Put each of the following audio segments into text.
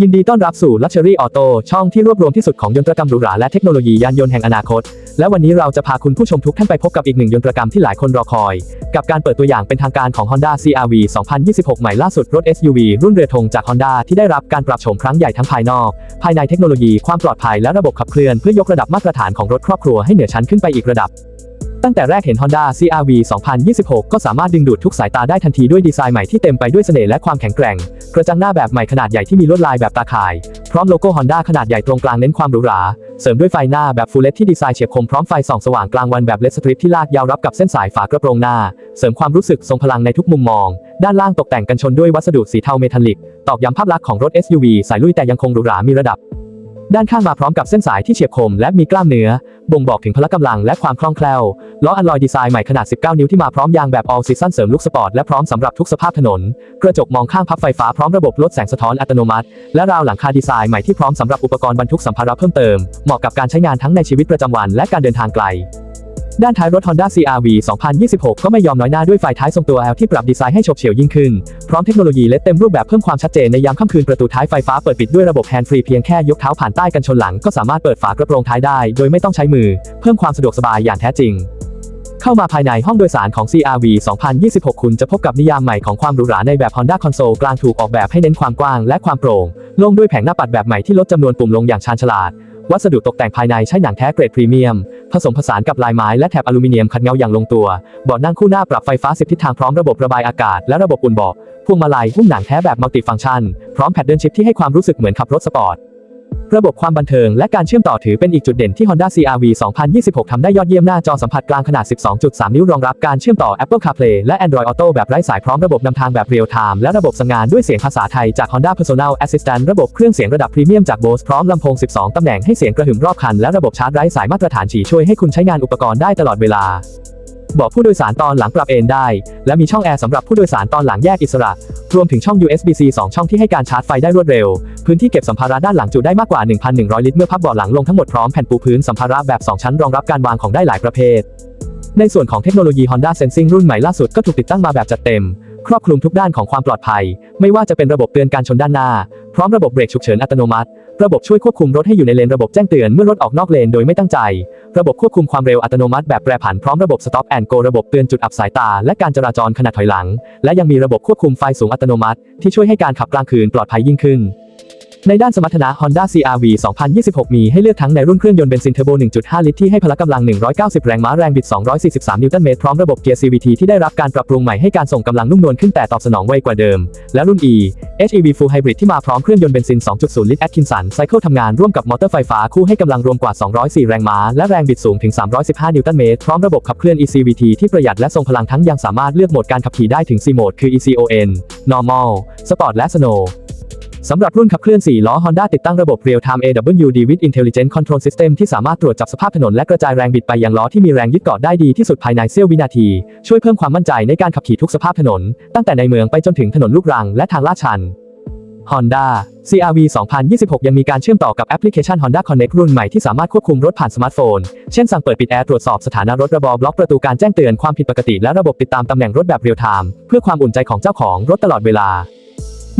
ยินดีต้อนรับสู่ Luxury Auto ช่องที่รวบรวมที่สุดของยนตรกรรมหรูหราและเทคโนโลยียานยนต์แห่งอนาคต และวันนี้เราจะพาคุณผู้ชมทุกท่านไปพบกับอีกหนึ่งยนตรกรรมที่หลายคนรอคอย กับการเปิดตัวอย่างเป็นทางการของ Honda CRV 2026 ใหม่ล่าสุดรถ SUV รุ่นเรือธงจาก Honda ที่ได้รับการปรับโฉมครั้งใหญ่ทั้งภายนอก ภายในเทคโนโลยีความปลอดภัยและระบบขับเคลื่อนเพื่อยกระดับมาตรฐานของรถครอบครัวให้เหนือชั้นขึ้นไปอีกระดับ ตั้งแต่แรกเห็น Honda CRV 2026 ก็สามารถดึงดูดทุกสายตาได้ทันทีด้วยดีไซน์ใหม่ที่เต็มไปด้วยเสน่ห์และความแข็งแกร่ง กระจังหน้าแบบใหม่ขนาดใหญ่ที่มีลวดลายแบบตาข่าย พร้อมโลโก้ Honda ขนาดใหญ่ตรงกลางเน้นความหรูหรา เสริมด้วยไฟหน้าแบบ Full LED ที่ดีไซน์เฉียบคมพร้อมไฟส่องสว่างกลางวันแบบเลสสตริปที่ลากยาวรับกับเส้นสายฝากระโปรงหน้า เสริมความรู้สึกทรงพลังในทุกมุมมอง ด้านล่างตกแต่งกันชนด้วยวัสดุสีเทาเมทัลลิก ตอกย้ำภาพลักษณ์ของรถ SUV สายลุยแต่ยังคงหรูหรามีระดับ ด้านข้างมาพร้อมกับเส้นสายที่เฉียบคมและมีกล้ามเนื้อ บ่งบอกถึงพละกำลังและความคล่องแคล่ว ล้ออัลลอยดีไซน์ใหม่ขนาด 19 นิ้วที่มาพร้อมยางแบบ all season เสริมลุกสปอร์ตและพร้อมสำหรับทุกสภาพถนน กระจกมองข้างพับไฟฟ้าพร้อมระบบลดแสงสะท้อนอัตโนมัติ และราวหลังคาดีไซน์ใหม่ที่พร้อมสำหรับอุปกรณ์บรรทุกสัมภาระเพิ่มเติม เหมาะกับการใช้งานทั้งในชีวิตประจำวันและการเดินทางไกล ด้านท้ายรถ Honda CRV 2026 ก็ไม่ยอมน้อยหน้าด้วยไฟท้ายทรงตัว L ที่ปรับดีไซน์ให้ฉบเฉียวยิ่งขึ้น พร้อมเทคโนโลยีเลดเต็มรูปแบบเพิ่มความชัดเจนในยามค่ำคืนประตูท้ายไฟฟ้าเปิดปิดด้วยระบบแฮนด์ฟรีเพียงแค่ยกเท้าผ่านใต้กันชนหลังก็สามารถเปิดฝากระโปรงท้ายได้ โดยไม่ต้องใช้มือ เพิ่มความสะดวกสบายอย่างแท้จริงเข้ามาภายในห้องโดยสารของ CRV 2026 คุณจะพบกับนิยามใหม่ของความหรูหราในแบบ Honda Console กลางถูกออกแบบให้เน้นความกว้างและความโปร่ง โล่งด้วยแผงหน้าปัดแบบใหม่ที่ลดจำนวนปุ่มลงอย่างชาญฉลาด วัสดุตกแต่งภายในใช้หนังแท้เกรดพรีเมียม ผสมผสานกับลายไม้และแถบอลูมิเนียมขัดเงาอย่างลงตัวเบาะนั่งคู่หน้าปรับไฟฟ้า10ทิศทางพร้อมระบบระบายอากาศและระบบอุ่นเบาะพวงมาลัยหุ้มหนังแท้แบบมัลติฟังก์ชัน พร้อมแพดเดิลชิพที่ให้ความรู้สึกเหมือนขับรถสปอร์ต ระบบความบันเทิงและการเชื่อมต่อถือเป็นอีกจุดเด่นที่ Honda CRV 2026 ทำได้ยอดเยี่ยมหน้าจอสัมผัสกลางขนาด 12.3 นิ้วรองรับการเชื่อมต่อ Apple CarPlay และ Android Auto แบบไร้สายพร้อมระบบนำทางแบบเรียลไทม์และระบบสั่งงานด้วยเสียงภาษาไทยจาก Honda Personal Assistant ระบบเครื่องเสียงระดับพรีเมียมจาก Bose พร้อมลำโพง 12 ตำแหน่งให้เสียงกระหึ่มรอบคันและระบบชาร์จไร้สายมาตรฐานฉี่ช่วยให้คุณใช้งานอุปกรณ์ได้ตลอดเวลาบาะผู้โดยสารตอนหลังปรับเอนได้ และมีช่องแอร์สำหรับผู้โดยสารตอนหลังแยกอิสระ รวมถึงช่อง USB-C 2 ช่องที่ให้การชาร์จไฟได้รวดเร็ว พื้นที่เก็บสัมภาระด้านหลังจุได้มากกว่า 1,100 ลิตรเมื่อพับเบาะหลังลงทั้งหมดพร้อมแผ่นปูพื้นสัมภาระแบบ 2 ชั้นรองรับการวางของได้หลายประเภทในส่วนของเทคโนโลยี Honda Sensing รุ่นใหม่ล่าสุดก็ถูกติดตั้งมาแบบจัดเต็ม ครอบคลุมทุกด้านของความปลอดภัย ไม่ว่าจะเป็นระบบเตือนการชนด้านหน้า พร้อมระบบเบรกฉุกเฉินอัตโนมัติ ระบบช่วยควบคุมรถให้อยู่ในเลนระบบแจ้งเตือนเมื่อรถออกนอกเลนโดยไม่ตั้งใจ ระบบควบคุมความเร็วอัตโนมัติแบบแปรผันพร้อมระบบ Stop and Go ระบบเตือนจุดอับสายตา และการจราจรขณะถอยหลัง และยังมีระบบควบคุมไฟสูงอัตโนมัติ ที่ช่วยให้การขับกลางคืนปลอดภัยยิ่งขึ้น ในด้านสมรรถนะ Honda CRV 2026 มีให้เลือกทั้งในรุ่นเครื่องยนต์เบนซินเทอร์โบ 1.5 ลิตรที่ให้พละกำลัง 190 แรงม้าแรงบิด 243 นิวตันเมตร พร้อมระบบเกียร์ CVT ที่ได้รับการปรับปรุงใหม่ให้การส่งกำลังนุ่มนวลขึ้นแต่ตอบสนองไวกว่าเดิม และรุ่น E HEV Full Hybrid ที่มาพร้อมเครื่องยนต์เบนซิน 2.0 ลิตร Atkinson Cycle ทำงานร่วมกับมอเตอร์ไฟฟ้าคู่ให้กำลังรวมกว่า 204 แรงม้าและแรงบิดสูงถึง 315 นิวตันเมตรพร้อมระบบขับเคลื่อน eCVT ที่ประหยัดและทรงพลังทั้งยังสามารถเลือกโหมดการขับขี่ได้ถึง4โหมดคือ ECON Normal Sport และ Snow สำหรับรุ่นขับเคลื่อน 4 ล้อ Honda ติดตั้งระบบ Real Time AWD with Intelligent Control System ที่สามารถตรวจจับสภาพถนนและกระจายแรงบิดไปยังล้อที่มีแรงยึดเกาะได้ดีที่สุดภายในเสี้ยววินาที ช่วยเพิ่มความมั่นใจในการขับขี่ทุกสภาพถนน ตั้งแต่ในเมืองไปจนถึงถนนลูกรังและทางลาดชัน Honda CRV 2026 ยังมีการเชื่อมต่อกับแอปพลิเคชัน Honda Connect รุ่นใหม่ที่สามารถควบคุมรถผ่านสมาร์ทโฟน เช่นสั่งเปิดปิดแอร์ตรวจสอบสถานะรถระบอบล็อกประตูการแจ้งเตือนความผิดปกติและระบบติดตามตำแหน่งรถแบบเรียลไทม์เพื่อความอุ่นใจของเจ้าของรถตลอดเวลา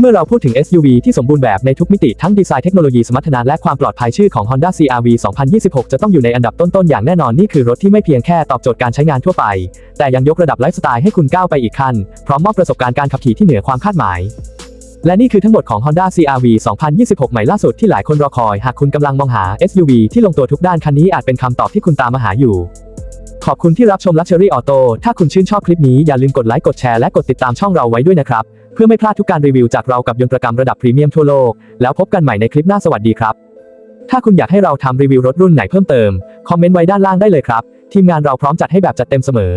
มื่อเราพูดถึง SUV ที่สมบูรณ์แบบในทุกมิติทั้งดีไซน์เทคโนโลยีสมรรถนะและความปลอดภัยชื่อของ Honda CRV 2026 จะต้องอยู่ในอันดับต้นๆ อย่างแน่นอนนี่คือรถที่ไม่เพียงแค่ตอบโจทย์การใช้งานทั่วไป แต่ยังยกระดับไลฟ์สไตล์ให้คุณก้าวไปอีกขั้น พร้อมมอบประสบการณ์การขับขี่ที่เหนือความคาดหมาย และนี่คือทั้งหมดของ Honda CRV 2026 ใหม่ล่าสุดที่หลายคนรอคอย หากคุณกำลังมองหา SUV ที่ลงตัวทุกด้านคันนี้อาจเป็นคำตอบที่คุณตามมาหาอยู่ขอบคุณที่รับชม Luxury Auto ถ้าคุณชื่นชอบคลิปนี้อย่าลืมกดไลค์ กดแชร์ และกดติดตามช่องเราไว้ด้วยนะครับ เพื่อไม่พลาดทุกการรีวิวจากเรากับยนตรกรรมระดับพรีเมียมทั่วโลก แล้วพบกันใหม่ในคลิปหน้าสวัสดีครับ ถ้าคุณอยากให้เราทำรีวิวรถรุ่นไหนเพิ่มเติม คอมเมนต์ไว้ด้านล่างได้เลยครับ ทีมงานเราพร้อมจัดให้แบบจัดเต็มเสมอ